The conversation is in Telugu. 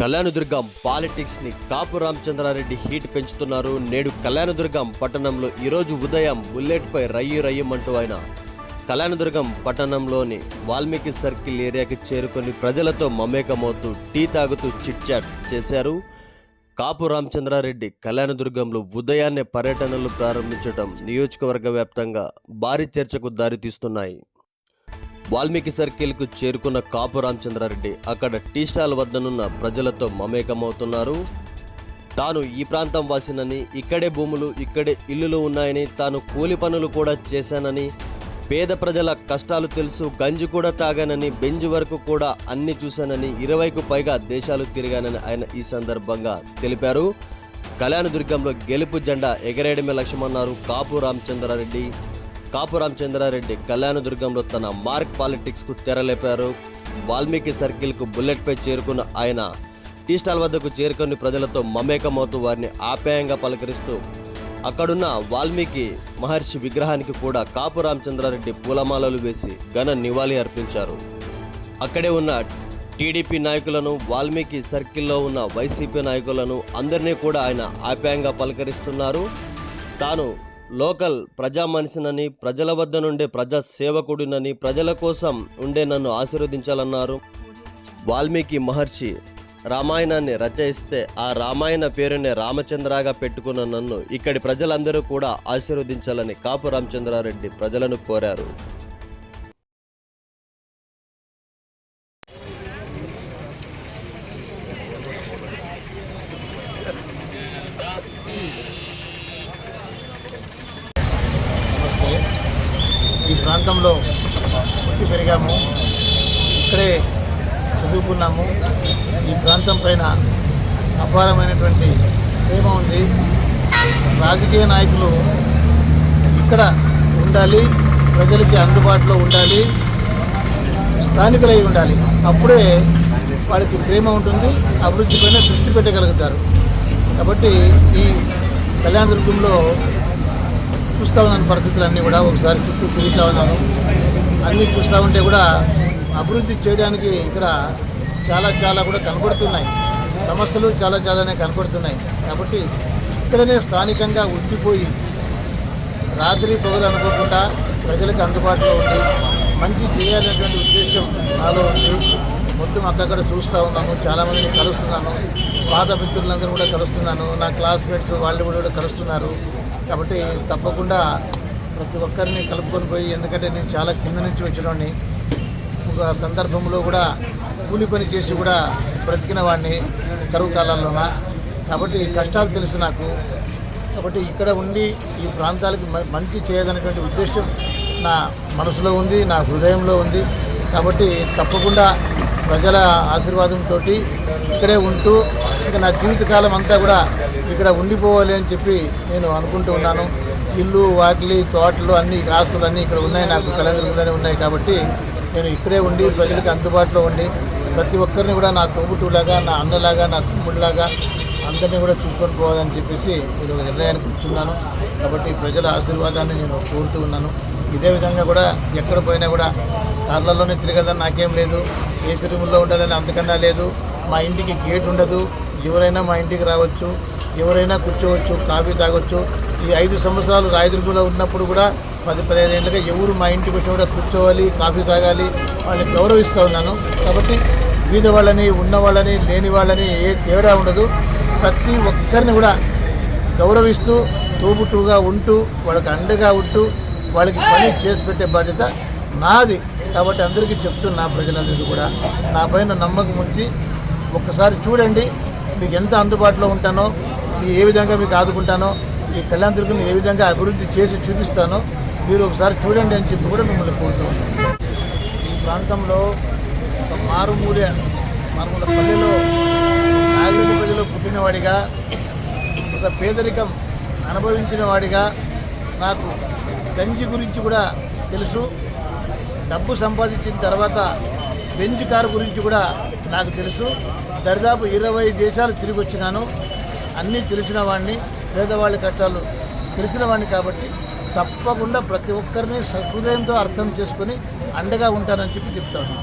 కళ్యాణదుర్గం పాలిటిక్స్ని కాపు రామచంద్రారెడ్డి హీట్ పెంచుతున్నారు. నేడు కళ్యాణదుర్గం పట్టణంలో ఈరోజు ఉదయం బుల్లెట్ పై రయ్యి రయ్యమంటూ ఆయన. కళ్యాణదుర్గం పట్టణంలోని వాల్మీకి సర్కిల్ ఏరియాకి చేరుకొని ప్రజలతో మమేకమవుతూ టీ తాగుతూ చిట్ చాట్ చేశారు. కాపు రామచంద్రారెడ్డి కళ్యాణదుర్గంలో ఉదయాన్నే పర్యటనలు ప్రారంభించడం నియోజకవర్గ వ్యాప్తంగా భారీ చర్చకు దారితీస్తున్నాయి. వాల్మీకి సర్కిల్కు చేరుకున్న కాపు రామచంద్రారెడ్డి అక్కడ టీ స్టాల్ వద్దనున్న ప్రజలతో మమేకమవుతున్నారు. తాను ఈ ప్రాంతం వాసినని ఇక్కడే భూములు ఇక్కడే ఇల్లులు ఉన్నాయని తాను కూలి పనులు కూడా చేశానని పేద ప్రజల కష్టాలు తెలుసు గంజి కూడా తాగానని బెంజ్ వరకు కూడా అన్ని చూశానని ఇరవైకు పైగా దేశాలు తిరిగానని ఆయన ఈ సందర్భంగా తెలిపారు. కళ్యాణదుర్గంలో గెలుపు జెండా ఎగరేయడమే లక్ష్యమన్నారు కాపు రామచంద్రారెడ్డి. కాపు రామచంద్రారెడ్డి కళ్యాణదుర్గంలో తన మార్క్ పాలిటిక్స్కు తెరలేపారు. వాల్మీకి సర్కిల్కు బుల్లెట్పై చేరుకున్న ఆయన టీ స్టాల్ వద్దకు చేరుకొని ప్రజలతో మమేకమవుతూ వారిని ఆప్యాయంగా పలకరిస్తూ అక్కడున్న వాల్మీకి మహర్షి విగ్రహానికి కూడా కాపు రామచంద్రారెడ్డి పూలమాలలు వేసి ఘన నివాళి అర్పించారు. అక్కడే ఉన్న టీడీపీ నాయకులను వాల్మీకి సర్కిల్లో ఉన్న వైసీపీ నాయకులను అందరినీ కూడా ఆయన ఆప్యాయంగా పలకరిస్తున్నారు. తాను లోకల్ ప్రజా మనిషినని ప్రజల వద్ద నుండే ప్రజా సేవకుడినని ప్రజల కోసం ఉండే నన్ను ఆశీర్వదించాలన్నారు. వాల్మీకి మహర్షి రామాయణాన్ని రచయిస్తే ఆ రామాయణ పేరునే రామచంద్రగా పెట్టుకున్న నన్ను ఇక్కడి ప్రజలందరూ కూడా ఆశీర్వదించాలని కాపు రామచంద్రారెడ్డి ప్రజలను కోరారు నమస్తే ఈ ప్రాంతంలో పుట్టి పెరిగాము. ఇక్కడే చదువుకున్నాము. ఈ ప్రాంతం పైన అపారమైనటువంటి ప్రేమ ఉంది. రాజకీయ నాయకులు ఇక్కడ ఉండాలి ప్రజలకి అందుబాటులో ఉండాలి స్థానికులై ఉండాలి. అప్పుడే వాళ్ళకి ప్రేమ ఉంటుంది అభివృద్ధి పైన దృష్టి పెట్టగలుగుతారు. కాబట్టి ఈ కళ్యాణ దుర్గంలో చూస్తూ ఉన్నాను పరిస్థితులన్నీ కూడా. ఒకసారి చుట్టూ తిరుగుతూ ఉన్నాను. అన్నీ చూస్తూ ఉంటే కూడా అభివృద్ధి చేయడానికి ఇక్కడ చాలా చాలా కూడా కనబడుతున్నాయి. సమస్యలు చాలా చాలానే కనబడుతున్నాయి. కాబట్టి ఇక్కడనే స్థానికంగా ఉండిపోయి రాత్రి పగలు అనుకోకుండా ప్రజలకు అందుబాటులో ఉండి మంచి చేయాలనేటువంటి ఉద్దేశం నాలో ఉంది. మొత్తం అక్కడక్కడ చూస్తూ ఉన్నాను. చాలామందిని కలుస్తున్నాను. పాత మిత్రులందరూ కూడా కలుస్తున్నాను. నా క్లాస్మేట్స్ వాళ్ళు కూడా కూడా కలుస్తున్నారు. కాబట్టి తప్పకుండా ప్రతి ఒక్కరిని కలుపుకొని పోయి ఎందుకంటే నేను చాలా కింద నుంచి వచ్చినోడిని. ఒక సందర్భంలో కూడా కూలి పని చేసి కూడా బ్రతికిన వాడిని కరువు కాలాల్లోన? కాబట్టి కష్టాలు తెలుసు నాకు. కాబట్టి ఇక్కడ ఉండి ఈ ప్రాంతాలకు మ- మంచి చేయదనేటువంటి ఉద్దేశం నా మనసులో ఉంది నా హృదయంలో ఉంది. కాబట్టి తప్పకుండా ప్రజల ఆశీర్వాదంతో ఇక్కడే ఉంటూ ఇక నా జీవితకాలం అంతా కూడా ఇక్కడ ఉండిపోవాలి అని చెప్పి నేను అనుకుంటూ ఉన్నాను. ఇల్లు వాకిలి తోటలు అన్ని ఆస్తులు అన్నీ ఇక్కడ ఉన్నాయి. నాకు కళందరూ ఉన్నాయి కాబట్టి నేను ఇక్కడే ఉండి ప్రజలకు అందుబాటులో ఉండి ప్రతి ఒక్కరిని కూడా నా తోబుట్టులాగా నా అన్నలాగా నా తమ్ముడిలాగా అందరినీ కూడా చూసుకొని పోవాలని చెప్పేసి నేను ఒక నిర్ణయానికి కూర్చున్నాను కాబట్టి ప్రజల ఆశీర్వాదాన్ని నేను కోరుతూ ఉన్నాను. ఇదే విధంగా కూడా ఎక్కడ పోయినా కూడా కార్లలోనే తిరగదని నాకేం లేదు. ఏసీ రూముల్లో ఉండాలని అంతకన్నా లేదు. మా ఇంటికి గేట్ ఉండదు. ఎవరైనా మా ఇంటికి రావచ్చు ఎవరైనా కూర్చోవచ్చు కాఫీ తాగొచ్చు. ఈ ఐదు సంవత్సరాలు రాయదుర్గంలో ఉన్నప్పుడు కూడా పది పదిహేను ఏళ్ళుగా ఎవరు మా ఇంటికి వచ్చి కూడా కూర్చోవాలి కాఫీ తాగాలి వాళ్ళని గౌరవిస్తూ ఉన్నాను. కాబట్టి బీద వాళ్ళని ఉన్న వాళ్ళని లేని వాళ్ళని ఏ తేడా ఉండదు. ప్రతి ఒక్కరిని కూడా గౌరవిస్తూ తోబుట్టుగా ఉంటూ వాళ్ళకి అండగా ఉంటూ వాళ్ళకి పని చేసి పెట్టే బాధ్యత నాది. కాబట్టి అందరికీ చెప్తున్నా ప్రజలందరికీ కూడా నా పైన నమ్మకం ఉంచి ఒక్కసారి చూడండి. మీకు ఎంత అందుబాటులో ఉంటానో మీ ఏ విధంగా మీకు ఆదుకుంటానో ఈ కళ్యాణ దుర్గం ఏ విధంగా అభివృద్ధి చేసి చూపిస్తానో మీరు ఒకసారి చూడండి అని చెప్పి కూడా మిమ్మల్ని కోరుతూ ఈ ప్రాంతంలో ఒక మారుమూల మారుమూల పల్లెలో నాగరిక ప్రజలు పుట్టినవాడిగా ఒక పేదరికం అనుభవించిన వాడిగా నాకు గంజి గురించి కూడా తెలుసు. డబ్బు సంపాదించిన తర్వాత బెంజ్ కారు గురించి కూడా నాకు తెలుసు. దరిదాపు ఇరవై దేశాలు తిరిగి వచ్చినాను. అన్నీ తెలిసిన వాడిని పేదవాళ్ళ కష్టాలు తెలిసిన వాడిని కాబట్టి తప్పకుండా ప్రతి ఒక్కరిని సహృదయంతో అర్థం చేసుకొని అండగా ఉంటానని చెప్పి చెప్తాను.